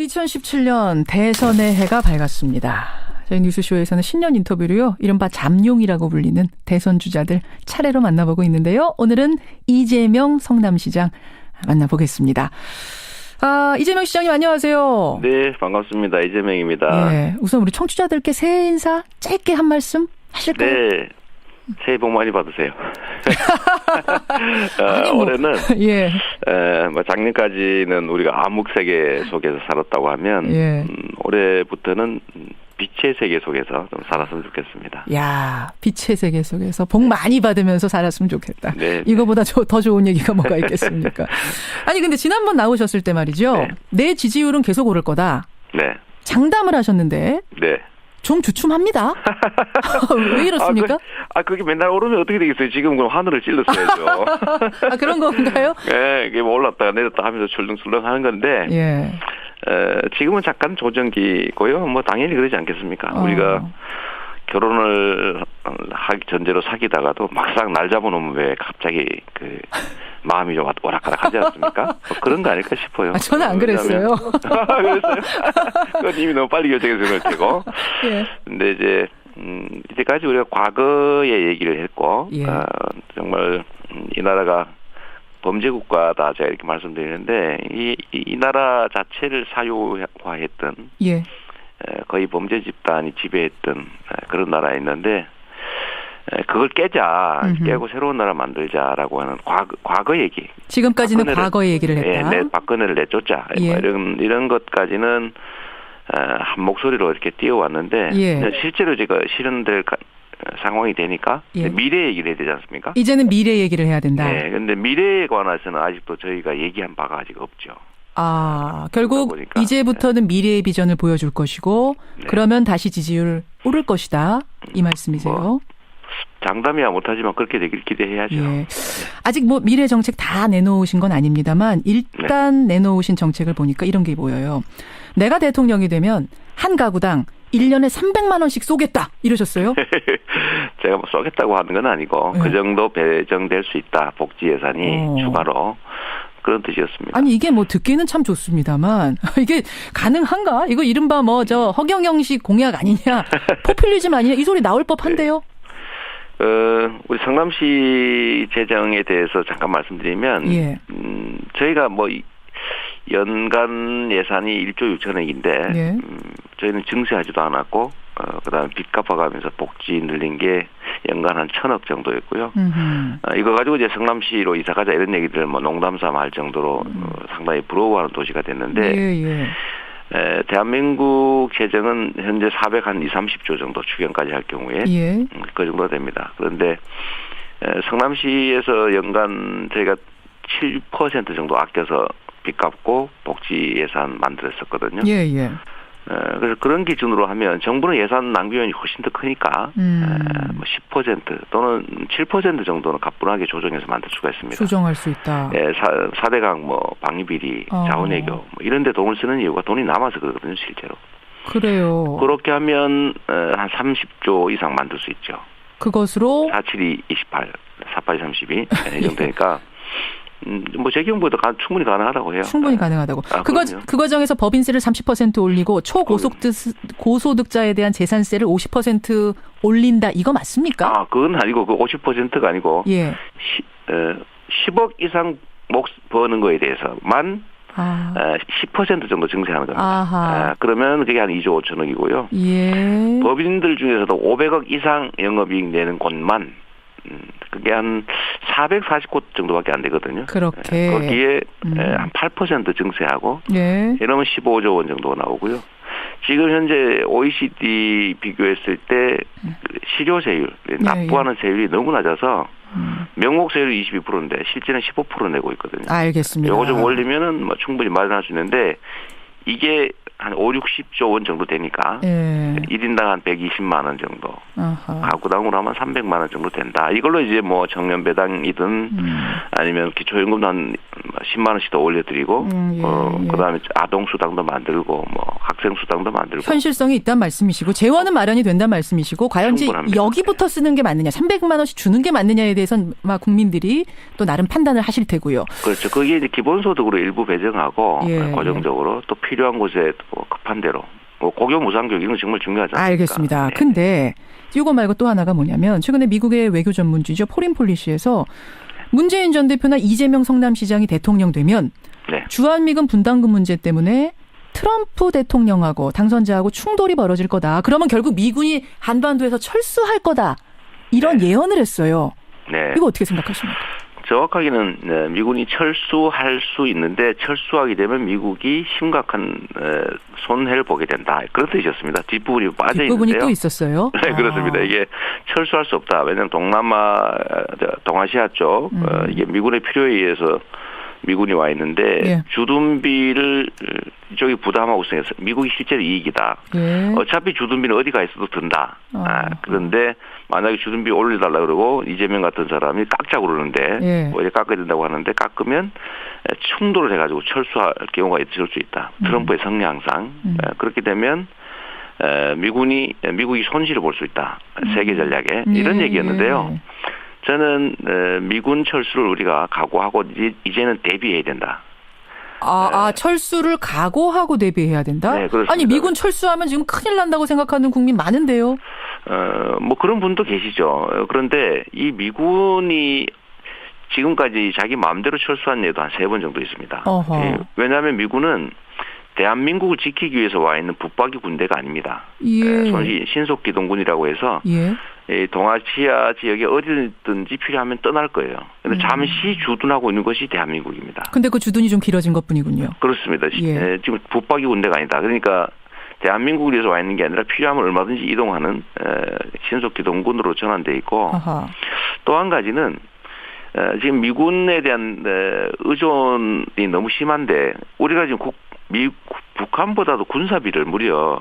2017년 대선의 해가 밝았습니다. 저희 뉴스쇼에서는 신년 인터뷰로요. 이른바 잠룡이라고 불리는 대선 주자들 차례로 만나보고 있는데요. 오늘은 이재명 성남시장 만나보겠습니다. 아, 이재명 시장님 안녕하세요. 네, 반갑습니다. 이재명입니다. 예, 우선 우리 청취자들께 새해 인사 짧게 한 말씀 하실까요? 네. 새해 복 많이 받으세요. 어, 뭐, 올해는 예. 에, 뭐 작년까지는 우리가 암흑 세계 속에서 살았다고 하면 예. 음, 올해부터는 빛의 세계 속에서 좀 살았으면 좋겠습니다. 야, 빛의 세계 속에서 복 많이 받으면서 살았으면 좋겠다. 네, 이거보다 저- 더 좋은 얘기가 뭐가 있겠습니까? 아니 근데 지난번 나오셨을 때 말이죠. 네. 내 지지율은 계속 오를 거다. 네, 장담을 하셨는데 네. 좀 주춤합니다. 왜 이렇습니까? 아, 그, 아, 그 게 맨날 오르면 어떻게 되겠어요? 지금 그럼 하늘을 찔렀어야죠. 아, 그런 건가요? 예, 이게 뭐 올랐다가 내렸다 하면서 출렁출렁 하는 건데, 예. 에, 지금은 잠깐 조정기고요. 뭐 당연히 그러지 않겠습니까? 어. 우리가 결혼을 하기 전제로 사귀다가도 막상 날 잡아놓으면 왜 갑자기 그 마음이 좀 오락가락하지 않습니까? 뭐 그런 거 아닐까 싶어요. 아, 저는 안 그랬어요. 왜냐하면- 그랬어요? 그건 이미 너무 빨리 결정해서 그럴 테고. 예. 근데 이제 음, 이제까지 우리가 과거의 얘기를 했고 예. 어, 정말 음, 이 나라가 범죄 국가다 제가 이렇게 말씀드리는데 이, 이, 이 나라 자체를 사유화했던 예. 에, 거의 범죄 집단이 지배했던 에, 그런 나라였는데 에, 그걸 깨자 음흠. 깨고 새로운 나라 만들자라고 하는 과거, 과거 얘기 지금까지는 박근혜를- 과거의 얘기를 예, 했다. 내 박근혜를 내쫓자 예. 뭐 이런 이런 것까지는 어, 한 목소리로 이렇게 뛰어왔는데 예. 실제로 제가 실현될 가- 상황이 되니까 예. 미래 얘기를 해야 되지 않습니까? 이제는 미래 얘기를 해야 된다. 네, 근데 미래에 관해서는 아직도 저희가 얘기한 바가 아직 없죠. 아, 결국 보니까, 이제부터는 미래의 비전을 보여줄 것이고 네. 그러면 다시 지지율 오를 것이다. 이 말씀이세요. 뭐, 장담이야 못하지만 그렇게 되길 기대해야죠. 예. 아직 뭐 미래 정책 다 내놓으신 건 아닙니다만 일단 네. 내놓으신 정책을 보니까 이런 게 보여요. 내가 대통령이 되면 한 가구당 1년에 300만 원씩 쏘겠다. 이러셨어요? 제가 뭐 쏘겠다고 하는 건 아니고 네. 그 정도 배정될 수 있다 복지 예산이 어. 추가로 그런 뜻이었습니다. 아니 이게 뭐 듣기는 참 좋습니다만 이게 가능한가? 이거 이른바 뭐 저 허경영식 공약 아니냐? 포퓰리즘 아니냐? 이 소리 나올 법한데요. 어, 우리 성남시 재정에 대해서 잠깐 말씀드리면 예. 음, 저희가 뭐 이- 연간 예산이 1조 6천억인데 예. 음, 저희는 증세하지도 않았고 어, 그 다음에 빚 갚아가면서 복지 늘린 게 연간 한 천억 정도였고요. 음흠. 어, 이거 가지고 이제 성남시로 이사 가자 이런 얘기들 뭐 농담 삼아 할 정도로 음. 어, 상당히 부러워하는 도시가 됐는데 예, 예. 에, 대한민국 재정은 현재 400한 2, 30조 정도 추경까지 할 경우에 예. 음, 그 정도 됩니다. 그런데 에, 성남시에서 연간 저희가 7% 정도 아껴서 빚 갚고 복지 예산 만들었었거든요. 예, 예. 에, 그래서 그런 기준으로 하면 정부는 예산 낭비원이 훨씬 더 크니까 음. 에, 뭐10% 또는 7% 정도는 가뿐하게 조정해서 만들 수가 있습니다. 수정할 수 있다. 예, 사, 사대강 뭐 방위비리, 어. 자원외교 뭐 이런 데 돈을 쓰는 이유가 돈이 남아서 그러거든요, 실제로. 그래요. 그렇게 하면 어, 한 30조 이상 만들 수 있죠. 그것으로 47이 28, 48이 32, 예, 이 정도 되니까 음, 뭐제 경우보다 가- 충분히 가능하다고 해요. 충분히 예. 가능하다고. 아, 그거 그럼요. 그 과정에서 법인세를 30% 올리고 초고소득 고소득자에 대한 재산세를 50% 올린다. 이거 맞습니까? 아, 그건 아니고 그 50%가 아니고 예. 시, 어, 10억 이상 목 버는 거에 대해서만 아. 어, 10% 정도 증세하는 겁니다. 아하. 아, 그러면 그게 한 2조 5천억이고요. 예. 법인들 중에서도 500억 이상 영업이익 내는 곳만 음, 그게 한 440곳 정도밖에 안 되거든요. 그렇게. 예, 거기에 음. 예, 한8% 증세하고 예. 이러면 15조 원 정도가 나오고요. 지금 현재 OECD 비교했을 때 실효 세율, 납부하는 세율이 너무 낮아서 예, 음. 명목 세율이 22%인데 실제는 15% 내고 있거든요. 알겠습니다. 요거 좀 올리면은 뭐 충분히 마련할 수 있는데 이게 한 5, 60조 원 정도 되니까 예. 1인당 한 120만 원 정도. 아하. 가구당으로 하면 300만 원 정도 된다. 이걸로 이제 뭐 청년 배당이든 음. 아니면 기초연금도 한 10만 원씩 더 올려드리고, 음, 예, 어 예. 그다음에 아동 수당도 만들고, 뭐 학생 수당도 만들고. 현실성이 있단 말씀이시고 재원은 마련이 된단 말씀이시고 과연 이제. 여기부터 쓰는 게 맞느냐 300만 원씩 주는 게 맞느냐에 대해서는 막 국민들이 또 나름 판단을 하실 테고요. 그렇죠. 그게 이제 기본소득으로 일부 배정하고 예, 고정적으로 또 필요한 곳에 또 급한 대로. 뭐 고교 무상교육 이건 정말 중요하지 않습니까? 알겠습니다. 네. 근데 이거 말고 또 하나가 뭐냐면 최근에 미국의 외교 전문지죠 포린 폴리시에서 문재인 전 대표나 이재명 성남시장이 대통령 되면 네. 주한미군 분담금 문제 때문에 트럼프 대통령하고 당선자하고 충돌이 벌어질 거다. 그러면 결국 미군이 한반도에서 철수할 거다. 이런 네. 예언을 했어요. 네. 이거 어떻게 생각하십니까? 정확하게는 네, 미군이 철수할 수 있는데 철수하게 되면 미국이 심각한 에, 손해를 보게 된다. 그런 뜻이었습니다. 뒷부분이 빠져 뒷부분이 있는데요. 또 있었어요. 네, 그렇습니다. 아. 이게 철수할 수 없다. 왜냐하면 동남아, 동아시아 쪽 음. 어, 이게 미군의 필요에 의해서 미군이 와 있는데 예. 주둔비를 어, 이쪽이 부담하고 있어서 미국이 실제로 이익이다. 예. 어차피 주둔비는 어디 가 있어도 든다. 어. 아, 그런데 만약에 주둔비 올려달라 그러고 이재명 같은 사람이 깎자 그러는데 예. 뭐 이렇게 깎아야 된다고 하는데 깎으면 충돌을 해가지고 철수할 경우가 있을 수 있다. 트럼프의 성향상 음. 에, 그렇게 되면 에, 미군이 미국이 손실을 볼 수 있다. 세계 전략에 이런 예, 얘기였는데요. 예. 저는 에, 미군 철수를 우리가 각오하고 이제, 이제는 대비해야 된다. 아, 아, 철수를 각오하고 대비해야 된다? 네, 그렇습니다. 아니, 미군 철수하면 지금 큰일 난다고 생각하는 국민 많은데요. 어, 뭐 그런 분도 계시죠. 어, 그런데 이 미군이 지금까지 자기 마음대로 철수한 예도 한 세 번 정도 있습니다. 어허. 예, 왜냐하면 미군은 대한민국을 지키기 위해서 와 있는 붙박이 군대가 아닙니다. 예. 예, 신속기동군이라고 해서 예. 이 동아시아 지역에 어디든지 필요하면 떠날 거예요. 근데 음. 잠시 주둔하고 있는 것이 대한민국입니다. 근데 그 주둔이 좀 길어진 것 뿐이군요. 그렇습니다. 시- 예. 에, 지금 붙박이 군대가 아니다. 그러니까 대한민국을 위해서 와 있는 게 아니라 필요하면 얼마든지 이동하는 에, 신속 기동군으로 전환돼 있고. 또 한 가지는 에, 지금 미군에 대한 에, 의존이 너무 심한데 우리가 지금 국, 미, 북한보다도 군사비를 무려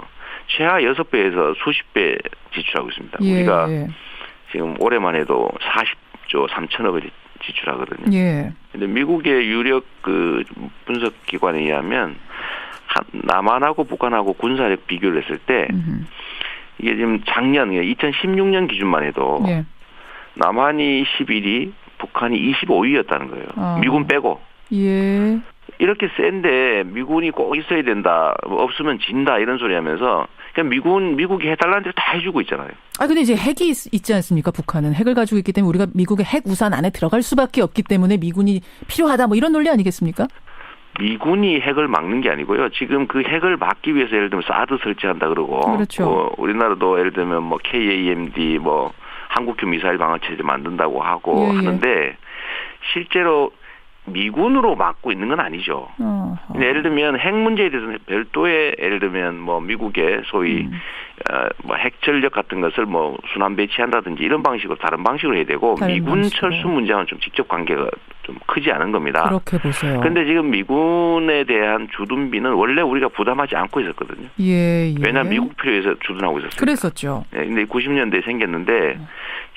최하 6배에서 수십 배 지출하고 있습니다. 예. 우리가 예. 지금 올해만 해도 40조 3천억을 지출하거든요. 예. 근데 미국의 유력 그 분석 기관에 의하면 한- 남한하고 북한하고 군사력 비교를 했을 때 음흠. 이게 지금 작년 2016년 기준만 해도 예. 남한이 11위, 북한이 25위였다는 거예요. 아. 미군 빼고 예. 이렇게 센데 미군이 꼭 있어야 된다, 뭐 없으면 진다 이런 소리 하면서 그냥 미군 미국이 해달라는 대로 다 해주고 있잖아요. 아, 근데 이제 핵이 있, 있지 않습니까? 북한은 핵을 가지고 있기 때문에 우리가 미국의 핵 우산 안에 들어갈 수밖에 없기 때문에 미군이 필요하다 뭐 이런 논리 아니겠습니까? 미군이 핵을 막는 게 아니고요. 지금 그 핵을 막기 위해서 예를 들면 사드 설치한다 그러고, 그렇죠. 뭐 우리나라도 예를 들면 뭐 KAMD 뭐 한국규 미사일 방어 체제 만든다고 하고 예, 예. 하는데 실제로 미군으로 막고 있는 건 아니죠. 어허. 예를 들면 핵 문제에 대해서는 별도의 예를 들면 뭐 미국의 소위 음. 어, 뭐 핵 전력 같은 것을 뭐 순환 배치한다든지 이런 방식으로 다른 방식으로 해야 되고 미군 방식으로. 철수 문제와는 좀 직접 관계가 좀 크지 않은 겁니다. 그렇게 보세요. 근데 지금 미군에 대한 주둔비는 원래 우리가 부담하지 않고 있었거든요. 예, 예. 왜냐하면 미국 필요해서 주둔하고 있었어요. 그랬었죠. 네, 근데 90년대에 생겼는데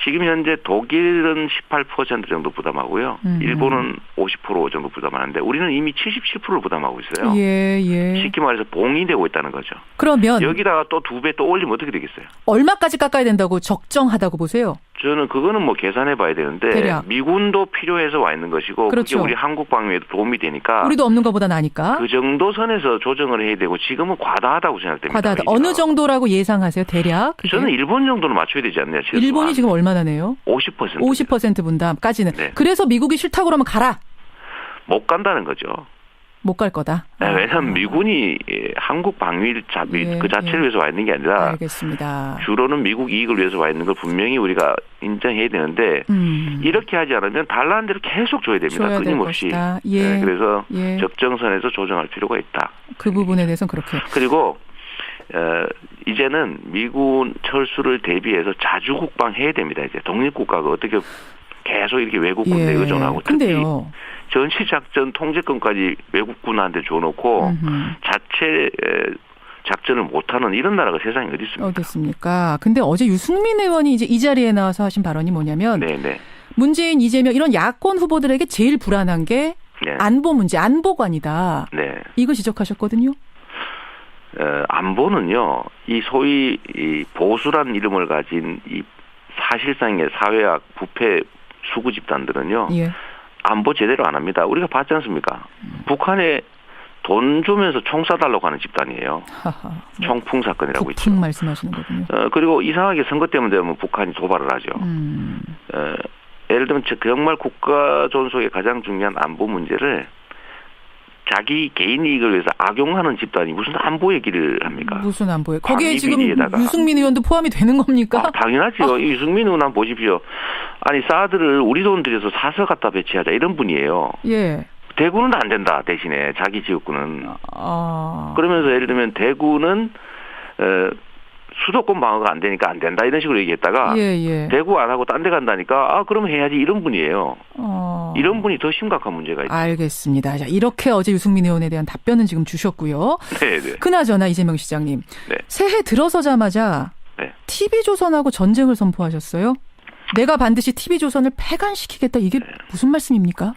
지금 현재 독일은 18% 정도 부담하고요. 음. 일본은 50% 정도 부담하는데 우리는 이미 77%를 부담하고 있어요. 예, 예. 쉽게 말해서 봉이 되고 있다는 거죠. 그러면 여기다가 또 두 배 또 올리면 어떻게 되겠어요? 얼마까지 깎아야 된다고 적정하다고 보세요? 저는 그거는 뭐 계산해 봐야 되는데 대략. 미군도 필요해서 와 있는 것이고 그렇죠. 그게 우리 한국 방위에도 도움이 되니까 우리도 없는 것보다 나니까. 그 정도 선에서 조정을 해야 되고 지금은 과다하다고 생각됩니다. 과다하다. 오히려. 어느 정도라고 예상하세요? 대략? 그게? 저는 일본 정도는 맞춰야 되지 않나요? 최소한. 일본이 지금 얼마나 내요? 50%. 50% 분담까지는. 네. 그래서 미국이 싫다고 그러면 가라. 못 간다는 거죠. 못 갈 거다. 네, 아, 왜냐하면 미군이 예, 한국 방위 자, 예, 그 자체를 예. 위해서 와 있는 게 아니라 알겠습니다. 주로는 미국 이익을 위해서 와 있는 걸 분명히 우리가 인정해야 되는데 음. 이렇게 하지 않으면 달라는 대로 계속 줘야 됩니다. 줘야 될 끊임없이. 예. 네, 그래서 예. 적정선에서 조정할 필요가 있다. 그 부분에 대해서는 그렇게. 그리고 어, 이제는 미군 철수를 대비해서 자주 국방해야 됩니다. 이제 독립국가가 어떻게 계속 이렇게 외국 군대 에 의존하고 특히 예. 근데요. 전시작전 통제권까지 외국군한테 줘놓고 음흠. 자체 에, 작전을 못하는 이런 나라가 세상에 어디 있습니까? 어떻습니까? 근데 어제 유승민 의원이 이제 이 자리에 나와서 하신 발언이 뭐냐면 네, 네. 문재인, 이재명 이런 야권 후보들에게 제일 불안한 게 네. 안보 문제, 안보관이다. 네. 이거 지적하셨거든요. 어, 안보는요, 이 소위 이 보수란 이름을 가진 이 사실상의 사회학 부패 수구 집단들은요, 예. 안보 제대로 안 합니다. 우리가 봤지 않습니까? 북한에 돈 주면서 총 쏴달라고 하는 집단이에요. 하하. 총풍 사건이라고 있죠. 말씀하시는 거군요. 어, 그리고 이상하게 선거 때문에 되면 북한이 도발을 하죠. 음. 어, 예를 들면 저- 정말 국가 존속의 가장 중요한 안보 문제를 자기 개인 이익을 위해서 악용하는 집단이 무슨 안보 얘기를 합니까? 무슨 안보에 거기에 지금 비리에다가. 유승민 의원도 포함이 되는 겁니까? 아, 당연하죠. 이 유승민 의원 한번 보십시오. 아니 사드를 우리 돈 들여서 사서 갖다 배치하자 이런 분이에요. 예. 대구는 안 된다 대신에 자기 지역구는 아. 그러면서 예를 들면 대구는 어, 수도권 방어가 안 되니까 안 된다 이런 식으로 얘기했다가 예, 예. 대구 안 하고 딴 데 간다니까 아 그러면 해야지 이런 분이에요. 어. 이런 분이 더 심각한 문제가 있죠. 알겠습니다. 자, 이렇게 어제 유승민 의원에 대한 답변은 지금 주셨고요. 네, 네. 그나저나 이재명 시장님. 네. 새해 들어서자마자 네. TV조선하고 전쟁을 선포하셨어요. 내가 반드시 TV조선을 폐간시키겠다. 이게 네. 무슨 말씀입니까?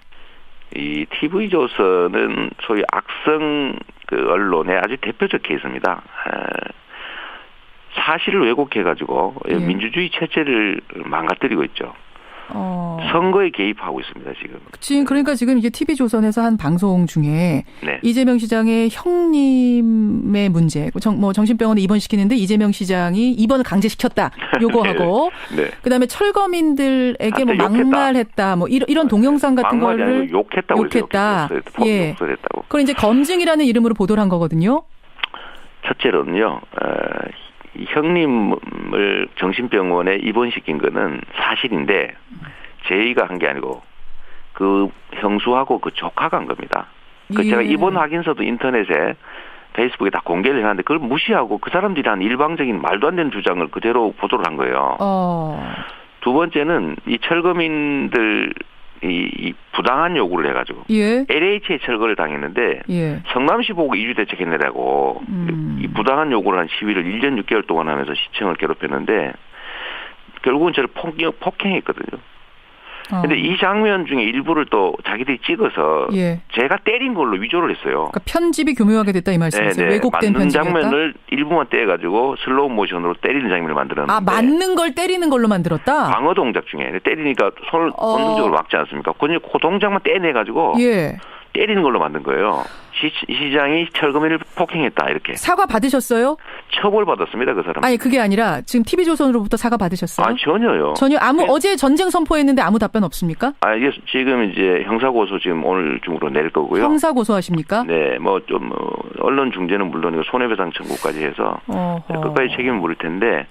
이 TV 조선은 소위 악성 그 언론의 아주 대표적 케이스입니다. 에, 사실을 왜곡해가지고 예. 민주주의 체제를 망가뜨리고 있죠. 어. 선거에 개입하고 있습니다 지금. 지금 그러니까 지금 이게 TV조선에서 한 방송 중에 네. 이재명 시장의 형님의 문제, 정, 뭐 정신병원에 입원시키는데 이재명 시장이 입원을 강제시켰다. 요거하고 네. 그다음에 철거민들에게 뭐 욕했다. 막말했다. 뭐 이런, 이런 동영상 같은 거를 욕했다고 욕했다. 예. 욕설 했다고. 그걸 이제 검증이라는 이름으로 보도를 한 거거든요. 첫째로는요. 어, 이 형님을 정신병원에 입원시킨 거는 사실인데 제의가 한 게 아니고 그 형수하고 그 조카가 한 겁니다. 그 예. 제가 입원 확인서도 인터넷에 페이스북에 다 공개를 해놨는데 그걸 무시하고 그 사람들이 한 일방적인 말도 안 되는 주장을 그대로 보도를 한 거예요. 어. 두 번째는 이 철거민들 이, 이 부당한 요구를 해가지고 예. LH에 철거를 당했는데 예. 성남시 보고 이주 대책 해내라고 음. 이 부당한 요구를 한 시위를 1년 6개월 동안 하면서 시청을 괴롭혔는데 결국은 저를 폭력, 폭행했거든요. 어. 근데 이 장면 중에 일부를 또 자기들이 찍어서 예. 제가 때린 걸로 위조를 했어요. 그러니까 편집이 교묘하게 됐다 이 말씀이세요. 왜곡된 맞는 편집이었다. 장면을 일부만 떼가지고 슬로우 모션으로 때리는 장면을 만들었는데 아 맞는 걸 때리는 걸로 만들었다. 방어 동작 중에 때리니까 손을 어. 본능적으로 막지 않습니까? 그냥 그 동작만 떼내가지고 예. 때리는 걸로 만든 거예요. 시, 시장이 철거민을 폭행했다 이렇게 사과 받으셨어요? 처벌 받았습니다 그 사람. 아니 그게 아니라 지금 TV조선으로부터 사과 받으셨어요? 아 전혀요. 전혀 아무 네. 어제 전쟁 선포했는데 아무 답변 없습니까? 아 이게 지금 이제 형사 고소 지금 오늘 중으로 낼 거고요. 형사 고소하십니까? 네, 뭐 좀 언론 중재는 물론이고 손해배상 청구까지 해서 어허. 끝까지 책임을 물을 텐데,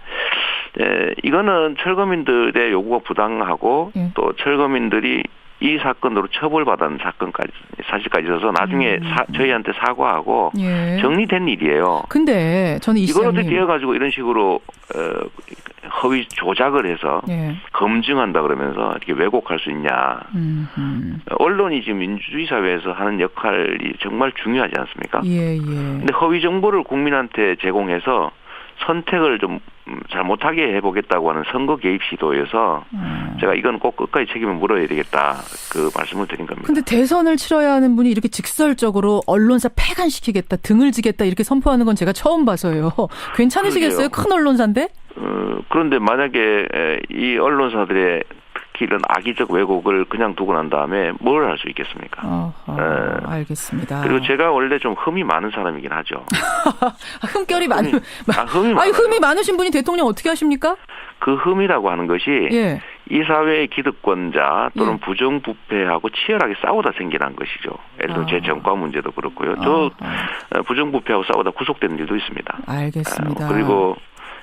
에, 이거는 철거민들의 요구가 부당하고 예. 또 철거민들이 이 사건으로 처벌받은 사건까지 사실까지 있어서 나중에 음. 사- 저희한테 사과하고 예. 정리된 일이에요. 근데 저는 이 이걸 어떻게 해가지고 이런 식으로 어, 허위 조작을 해서 예. 검증한다 그러면서 이렇게 왜곡할 수 있냐? 음, 음. 언론이 지금 민주주의 사회에서 하는 역할이 정말 중요하지 않습니까? 예, 예. 근데 허위 정보를 국민한테 제공해서 선택을 좀 잘 못하게 해보겠다고 하는 선거 개입 시도에서 음. 제가 이건 꼭 끝까지 책임을 물어야 되겠다 그 말씀을 드린 겁니다. 근데 대선을 치러야 하는 분이 이렇게 직설적으로 언론사 폐간시키겠다, 등을 지겠다 이렇게 선포하는 건 제가 처음 봐서요. 괜찮으시겠어요? 그러게요. 큰 언론사인데? 어, 그런데 만약에 에, 이 언론사들의 특히 이런 악의적 왜곡을 그냥 두고 난 다음에 뭘 할 수 있겠습니까? 어허, 네. 알겠습니다. 그리고 제가 원래 좀 흠이 많은 사람이긴 하죠. 아, 흠결이 많은 아, 흠이 아니. 흠이 많으신 분이 대통령 어떻게 하십니까? 그 흠이라고 하는 것이 예. 이 사회의 기득권자 또는 예. 부정부패하고 치열하게 싸우다 생기는 것이죠. 예를 들어 아. 제 정과 문제도 그렇고요. 저 어허, 어, 부정부패하고 싸우다 구속된 일도 있습니다. 알겠습니다. 어, 그리고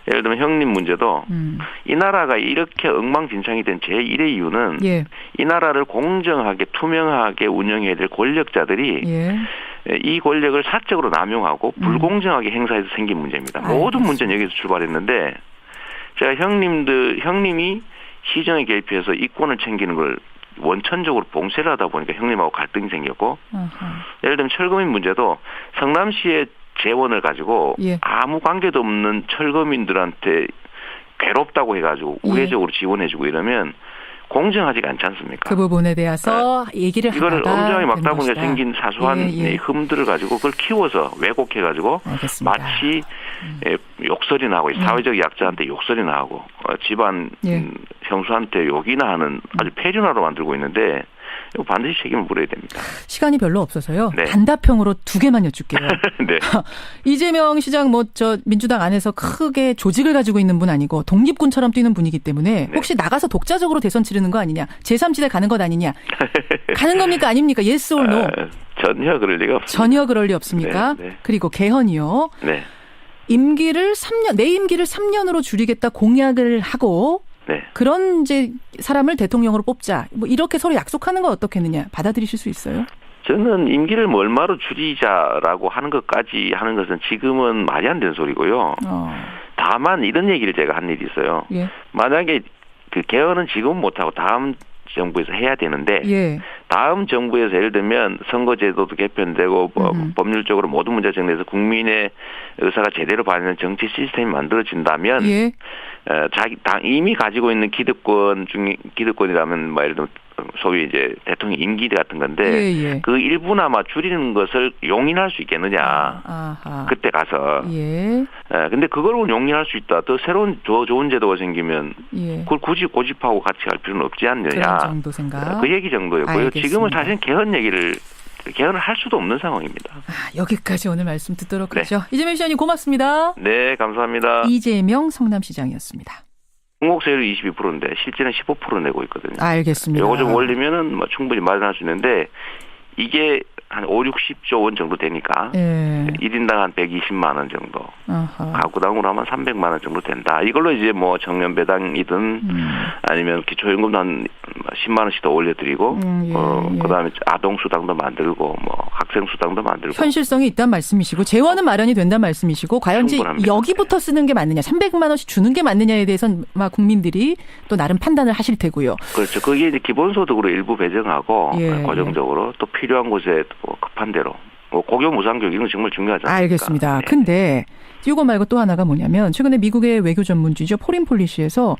예를 들면 형님 문제도 음, 이 나라가 이렇게 엉망진창이 된 제1의 이유는 예, 이 나라를 공정하게 투명하게 운영해야 될 권력자들이 예. 이 권력을 사적으로 남용하고 불공정하게 행사해서 생긴 문제입니다. 모든 음. 알겠습니다. 문제는 여기서 출발했는데 제가 형님들 형님이 시정에 개입해서 이권을 챙기는 걸 원천적으로 봉쇄를 하다 보니까 형님하고 갈등이 생겼고 어허, 예를 들면 철거민 문제도 성남시의 재원을 가지고 예. 아무 관계도 없는 철거민들한테 괴롭다고 해가지고 예. 우회적으로 지원해주고 이러면 공정하지가 않지 않습니까? 그 부분에 대해서 얘기를 네. 이거를 하다가 엄정하게 막다 보니까 것이다. 생긴 사소한 예, 예. 이 흠들을 가지고 그걸 키워서 왜곡해 가지고 알겠습니다. 마치 예, 욕설이 나고 사회적 약자한테 욕설이 나고 어, 집안 예. 음, 형수한테 욕이나 하는 아주 폐륜화로 만들고 있는데 이거 반드시 책임을 물어야 됩니다. 시간이 별로 없어서요. 네. 단답형으로 두 개만 여쭐게요. 네. 이재명 시장 뭐 저 민주당 안에서 크게 조직을 가지고 있는 분 아니고 독립군처럼 뛰는 분이기 때문에 네. 혹시 나가서 독자적으로 대선 치르는 거 아니냐? 제3지대 가는 것 아니냐? 가는 겁니까 아닙니까? 예스 or no? 아, 전혀 그럴 리가 없습니다. 전혀 그럴 리 없습니까? 네, 네. 그리고 개헌이요. 네. 임기를 3년 내 임기를 3년으로 줄이겠다 공약을 하고 네. 그런 이제 사람을 대통령으로 뽑자. 뭐 이렇게 서로 약속하는 건 어떻겠느냐? 받아들이실 수 있어요? 저는 임기를 뭐 얼마로 줄이자라고 하는 것까지 하는 것은 지금은 말이 안 되는 소리고요. 어. 다만 이런 얘기를 제가 한 일이 있어요. 예. 만약에 그 개헌은 지금 못하고 다음 정부에서 해야 되는데 예. 다음 정부에서 예를 들면 선거제도도 개편되고 뭐 음흠. 법률적으로 모든 문제 정리해서 국민의 의사가 제대로 반영된 정치 시스템이 만들어진다면 예. 어, 자기 당 이미 가지고 있는 기득권 중 기득권이라면 뭐 예를 들면 소위 이제 대통령 임기 같은 건데 예, 예. 그 일부나마 줄이는 것을 용인할 수 있겠느냐 아하. 그때 가서 예. 에, 근데 그걸 용인할 수 있다 또 새로운 더 좋은 제도가 생기면 예. 그걸 굳이 고집하고 같이 갈 필요는 없지 않느냐 정도 생각. 그 얘기 정도였고요 알겠습니다. 지금은 사실 개헌 얘기를 개헌을 할 수도 없는 상황입니다 아, 여기까지 오늘 말씀 듣도록 네. 하죠. 이재명 시장님 고맙습니다. 네 감사합니다 이재명 성남시장이었습니다. 공공세율이 22%인데 실제는 15% 내고 있거든요 알겠습니다. 요거 좀 올리면은 뭐 충분히 마련할 수 있는데 이게 한 5, 60조 원 정도 되니까 예. 1인당 한 120만 원 정도 아하. 가구당으로 하면 300만 원 정도 된다. 이걸로 이제 뭐 청년 배당이든 음. 아니면 기초연금도 한 10만 원씩 더 올려드리고 음, 예, 어 예. 그다음에 아동 수당도 만들고 뭐 학생 수당도 만들고 현실성이 있단 말씀이시고 재원은 마련이 된단 말씀이시고 과연 이제. 여기부터 쓰는 게 맞느냐, 300만 원씩 주는 게 맞느냐에 대해서는 막 국민들이 또 나름 판단을 하실 테고요. 그렇죠. 그게 이제 기본소득으로 일부 배정하고 예, 고정적으로 또 필요한 곳에 또 급한 대로 뭐 고교 무상교육 이런 거 정말 중요하지 않습니까? 알겠습니다. 네. 근데 이거 말고 또 하나가 뭐냐면 최근에 미국의 외교 전문지죠 포린 폴리시에서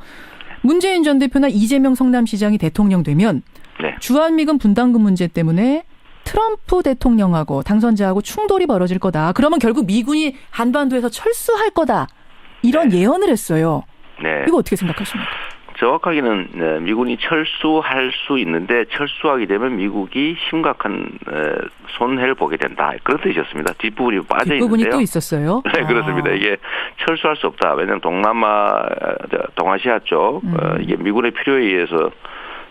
문재인 전 대표나 이재명 성남시장이 대통령 되면 네. 주한미군 분담금 문제 때문에 트럼프 대통령하고 당선자하고 충돌이 벌어질 거다. 그러면 결국 미군이 한반도에서 철수할 거다. 이런 네. 예언을 했어요. 네. 이거 어떻게 생각하십니까? 정확하게는 네, 미군이 철수할 수 있는데 철수하게 되면 미국이 심각한 에, 손해를 보게 된다. 그런 뜻이었습니다. 뒷부분이 빠져 뒷부분이 있는데요. 또 있었어요. 네, 그렇습니다. 아. 이게 철수할 수 없다. 왜냐하면 동남아, 동아시아 쪽 음. 어, 이게 미군의 필요에 의해서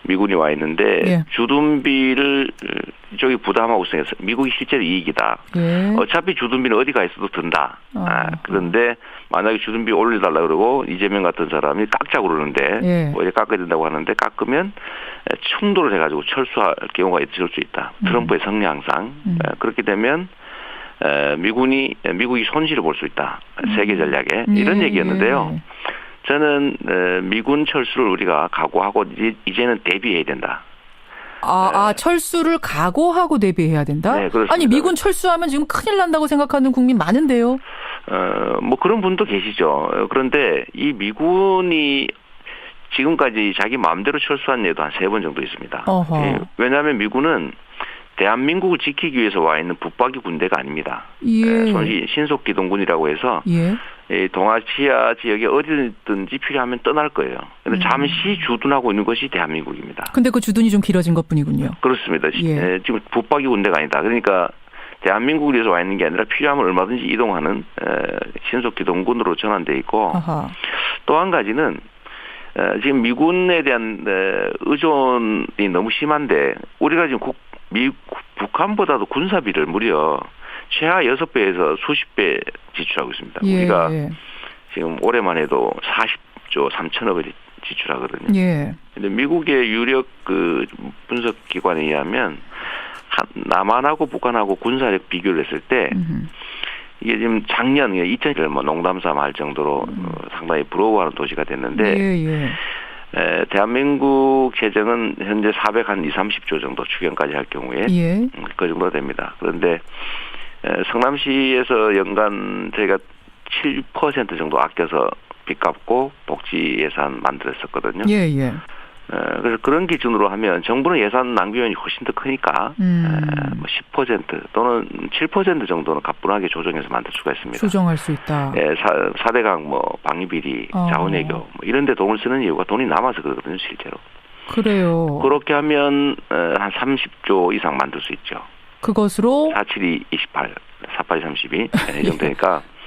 미군이 와 있는데 예. 주둔비를 어, 이쪽이 부담하고 있어서 미국이 실제로 이익이다. 예. 어차피 주둔비는 어디 가 있어도 든다. 어. 아, 그런데 만약에 주둔비 올려달라 그러고 이재명 같은 사람이 깎자 그러는데 예. 뭐 이렇게 깎아야 된다고 하는데 깎으면 충돌을 해가지고 철수할 경우가 있을 수 있다. 트럼프의 성향상 음. 에, 그렇게 되면 에, 미군이 미국이 손실을 볼 수 있다. 세계 전략에 이런 예, 얘기였는데요. 예. 저는 에, 미군 철수를 우리가 각오하고 이제, 이제는 대비해야 된다. 아, 아, 철수를 각오하고 대비해야 된다? 네, 그렇습니다. 아니, 미군 철수하면 지금 큰일 난다고 생각하는 국민 많은데요? 어, 뭐 그런 분도 계시죠. 어, 그런데 이 미군이 지금까지 자기 마음대로 철수한 예도 한 세 번 정도 있습니다. 어허. 예, 왜냐하면 미군은 대한민국을 지키기 위해서 와 있는 붙박이 군대가 아닙니다. 예. 예, 손이 신속기동군이라고 해서 예. 이 동아시아 지역에 어디든지 필요하면 떠날 거예요. 근데 음. 잠시 주둔하고 있는 것이 대한민국입니다. 근데 그 주둔이 좀 길어진 것 뿐이군요. 그렇습니다. 시- 예. 에, 지금 붙박이 군대가 아니다. 그러니까 대한민국을 위해서 와 있는 게 아니라 필요하면 얼마든지 이동하는 에, 신속기동군으로 전환돼 있고. 또 한 가지는 에, 지금 미군에 대한 에, 의존이 너무 심한데 우리가 지금 국, 미, 북한보다도 군사비를 무려 최하 6배에서 수십 배 지출하고 있습니다. 예. 우리가 예. 지금 올해만 해도 40조 3천억을 지출하거든요. 예. 근데 미국의 유력 그 분석 기관에 의하면 한- 남한하고 북한하고 군사력 비교를 했을 때 음흠. 이게 지금 작년 2000년 뭐 농담삼 할 정도로 어, 상당히 부러워하는 도시가 됐는데 예, 예. 에, 대한민국 재정은 현재 400 한 2, 30조 정도 추경까지 할 경우에 예. 음, 그 정도 됩니다. 그런데 에, 성남시에서 연간 저희가 7% 정도 아껴서 빚 갚고 복지 예산 만들었었거든요. 예, 예. 에, 그래서 그런 기준으로 하면 정부는 예산 낭비원이 훨씬 더 크니까 음. 에, 뭐10% 또는 7% 정도는 가뿐하게 조정해서 만들 수가 있습니다. 수정할 수 있다. 예, 사, 사대강 뭐 방위비리, 어. 자원외교 뭐 이런 데 돈을 쓰는 이유가 돈이 남아서 그러거든요, 실제로. 그래요. 그렇게 하면 어, 한 30조 이상 만들 수 있죠. 그것으로 47이 28, 48이 32. 예, 이 정도니까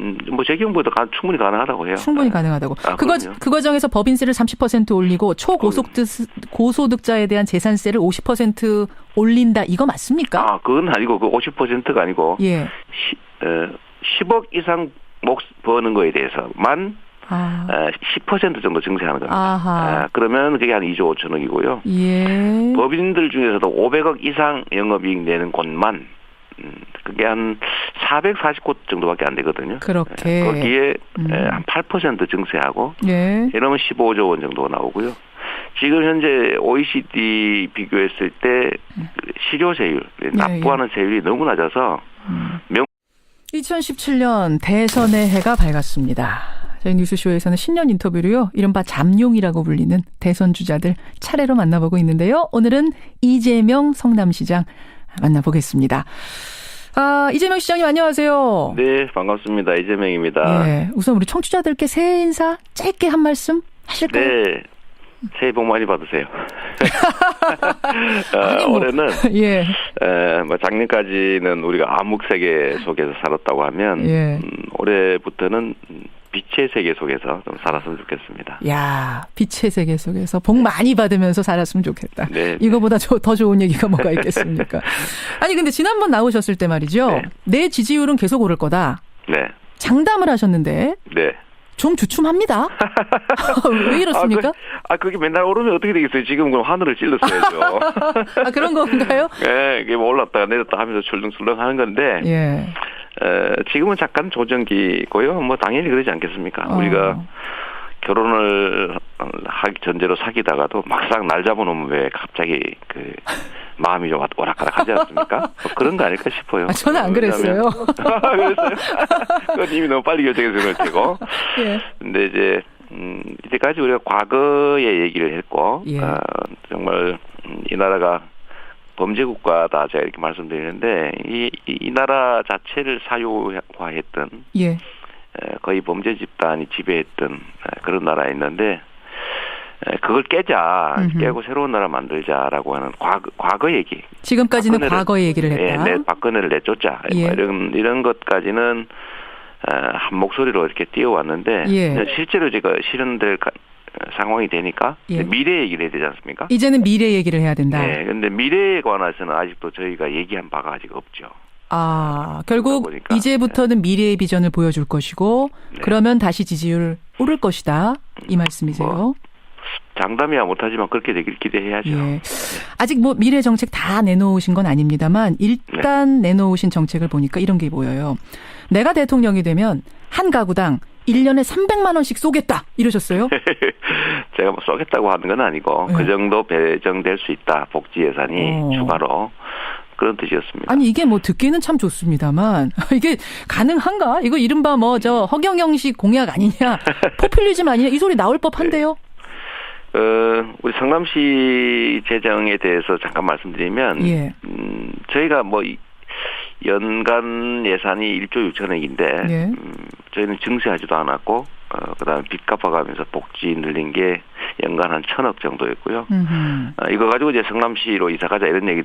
음, 뭐제 경우보다 가- 충분히 가능하다고 해요. 충분히 예. 가능하다고. 아, 그거 그럼요. 그 과정에서 법인세를 30% 올리고 초고소득 고소득자에 대한 재산세를 50% 올린다. 이거 맞습니까? 아, 그건 아니고 그 50%가 아니고 예. 시, 어, 10억 이상 목 버는 거에 대해서만 아. 어, 10% 정도 증세하는 겁니다. 아하. 아, 그러면 그게 한 2조 5천억이고요. 예. 법인들 중에서도 500억 이상 영업이익 내는 곳만 음, 그게 한 440곳 정도밖에 안 되거든요. 그렇게. 거기에 음. 에, 한8% 증세하고 예. 이러면 15조 원 정도 나오고요. 지금 현재 OECD 비교했을 때 실효 세율, 납부하는 세율이 너무 낮아서 음. 명 2017년 대선의 해가 밝았습니다. 저희 뉴스쇼에서는 신년 인터뷰로요. 이른바 잠룡이라고 불리는 대선 주자들 차례로 만나보고 있는데요. 오늘은 이재명 성남시장 만나보겠습니다. 아, 이재명 시장님 안녕하세요. 네, 반갑습니다. 이재명입니다. 예. 우선 우리 청취자들께 새해 인사 짧게 한 말씀 하실까요? 네. 새해 복 많이 받으세요. 어, 아니, 뭐. 올해는 예. 에, 뭐 작년까지는 우리가 암흑 세계 속에서 살았다고 하면 예. 음, 올해부터는 빛의 세계 속에서 좀 살았으면 좋겠습니다. 야, 빛의 세계 속에서 복 많이 받으면서 살았으면 좋겠다. 네. 이거보다 저- 더 좋은 얘기가 뭐가 있겠습니까? 아니 근데 지난번 나오셨을 때 말이죠. 네. 내 지지율은 계속 오를 거다. 네, 장담을 하셨는데 네. 좀 주춤합니다. 왜 이렇습니까? 아, 그, 아, 그게 맨날 오르면 어떻게 되겠어요? 지금 그럼 하늘을 찔렀어야죠. 아, 그런 건가요? 예, 이게 뭐 올랐다가 내렸다 하면서 출렁출렁 하는 건데, 예. 에, 지금은 잠깐 조정기고요. 뭐 당연히 그러지 않겠습니까? 어. 우리가 결혼을 하기 전제로 사귀다가도 막상 날 잡아놓으면 왜 갑자기 그 마음이 좀 오락가락 하지 않습니까? 뭐 그런 거 아닐까 싶어요. 아, 저는 안 그랬어요. 왜냐면- 그랬어요? 그건 이미 너무 빨리 결정해서 그럴 테고. 예. 근데 이제 음, 이때까지 우리가 과거의 얘기를 했고 예. 어, 정말 음, 이 나라가 범죄 국가다 제가 이렇게 말씀드리는데 이, 이, 이 나라 자체를 사유화했던 예. 에, 거의 범죄 집단이 지배했던 에, 그런 나라였는데 에, 그걸 깨자 음흠. 깨고 새로운 나라 만들자라고 하는 과거 과거 얘기 지금까지는 박근혜를- 과거의 얘기를 했다. 예, 내 박근혜를 내쫓자 예. 뭐 이런 이런 것까지는 어, 한 목소리로 이렇게 뛰어왔는데 예. 실제로 제가 실현될 가- 상황이 되니까 예. 미래 얘기를 해야 되지 않습니까? 이제는 미래 얘기를 해야 된다. 네, 근데 미래에 관해서는 아직도 저희가 얘기한 바가 아직 없죠. 아, 결국 보니까. 이제부터는 미래의 비전을 보여줄 것이고 네. 그러면 다시 지지율 오를 것이다. 이 말씀이세요. 뭐, 장담이야 못하지만 그렇게 되길 기대해야죠. 예. 아직 뭐 미래 정책 다 내놓으신 건 아닙니다만 일단 네. 내놓으신 정책을 보니까 이런 게 보여요. 내가 대통령이 되면 한 가구당 1년에 300만 원씩 쏘겠다. 이러셨어요? 제가 뭐 쏘겠다고 하는 건 아니고 네. 그 정도 배정될 수 있다. 복지 예산이 어. 추가로 그런 뜻이었습니다. 아니 이게 뭐 듣기는 참 좋습니다만 이게 가능한가? 이거 이른바 뭐 저 허경영식 공약 아니냐? 포퓰리즘 아니냐? 이 소리 나올 법한데요. 어, 우리 성남시 재정에 대해서 잠깐 말씀드리면 예. 음, 저희가 뭐 이- 연간 예산이 1조 6천억인데 예. 음, 저희는 증세하지도 않았고 어, 그다음에 빚 갚아가면서 복지 늘린 게 연간 한 천억 정도였고요. 어, 이거 가지고 이제 성남시로 이사 가자 이런 얘기